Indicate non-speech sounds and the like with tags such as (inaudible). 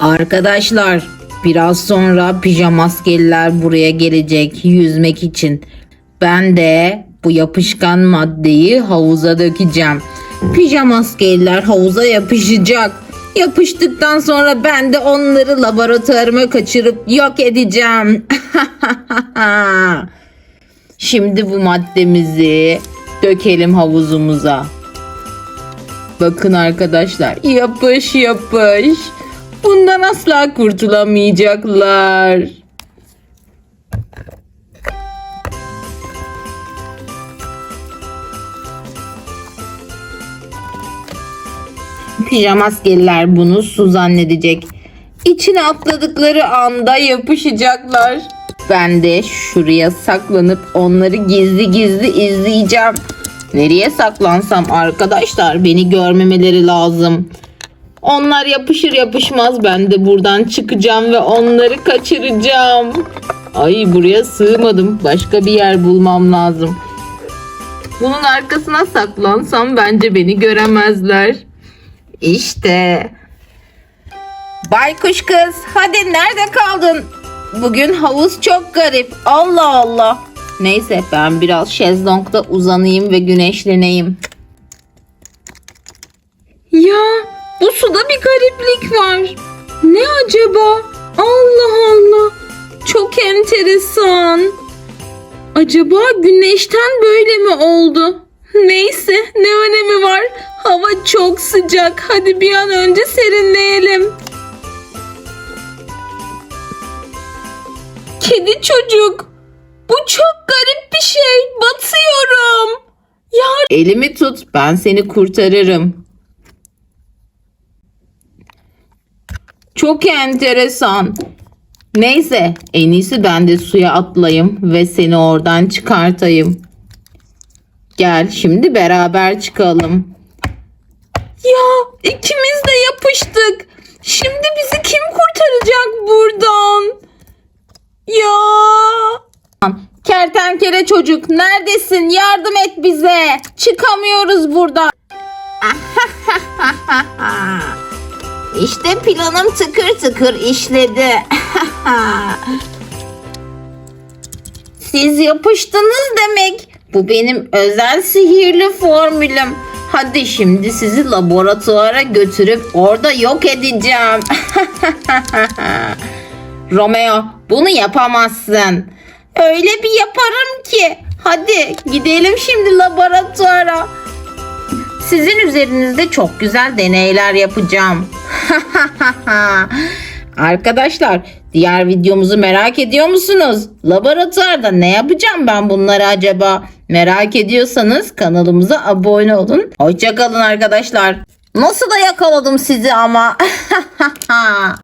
Arkadaşlar biraz sonra pijamaskeliler buraya gelecek yüzmek için. Ben de bu yapışkan maddeyi havuza dökeceğim. Pijamaskeliler havuza yapışacak. Yapıştıktan sonra ben de onları laboratuvarıma kaçırıp yok edeceğim. (laughs) Şimdi bu maddemizi dökelim havuzumuza. Bakın arkadaşlar yapış yapış. Bundan asla kurtulamayacaklar. Pijamaskeliler bunu su zannedecek. İçine atladıkları anda yapışacaklar. Ben de şuraya saklanıp onları gizli gizli izleyeceğim. Nereye saklansam arkadaşlar beni görmemeleri lazım. Onlar yapışır yapışmaz ben de buradan çıkacağım ve onları kaçıracağım. Ay buraya sığmadım. Başka bir yer bulmam lazım. Bunun arkasına saklansam bence beni göremezler. İşte. Baykuş kız hadi nerede kaldın? Bugün havuz çok garip. Allah Allah. Neyse ben biraz şezlongda uzanayım ve güneşleneyim. Ya bu suda bir gariplik var. Ne acaba? Allah Allah. Çok enteresan. Acaba güneşten böyle mi oldu? Neyse ne önemi var? Hava çok sıcak. Hadi bir an önce serinleyelim. Kedi çocuk. Bu çok garip bir şey. Batıyorum. Ya elimi tut. Ben seni kurtarırım. Çok enteresan. Neyse, en iyisi ben de suya atlayayım ve seni oradan çıkartayım. Gel, şimdi beraber çıkalım. Ya, ikimiz de yapıştık. Şimdi bizi kim kurtaracak buradan? Ya. Kertenkele çocuk neredesin? Yardım et bize. Çıkamıyoruz buradan. (laughs) İşte planım tıkır tıkır işledi. (laughs) Siz yapıştınız demek. Bu benim özel sihirli formülüm. Hadi şimdi sizi laboratuvara götürüp orada yok edeceğim. (laughs) Romeo bunu yapamazsın. Öyle bir yaparım ki. Hadi gidelim şimdi laboratuvara. Sizin üzerinizde çok güzel deneyler yapacağım. (laughs) Arkadaşlar diğer videomuzu merak ediyor musunuz? Laboratuvarda ne yapacağım ben bunları acaba? Merak ediyorsanız kanalımıza abone olun. Hoşçakalın arkadaşlar. Nasıl da yakaladım sizi ama. (laughs)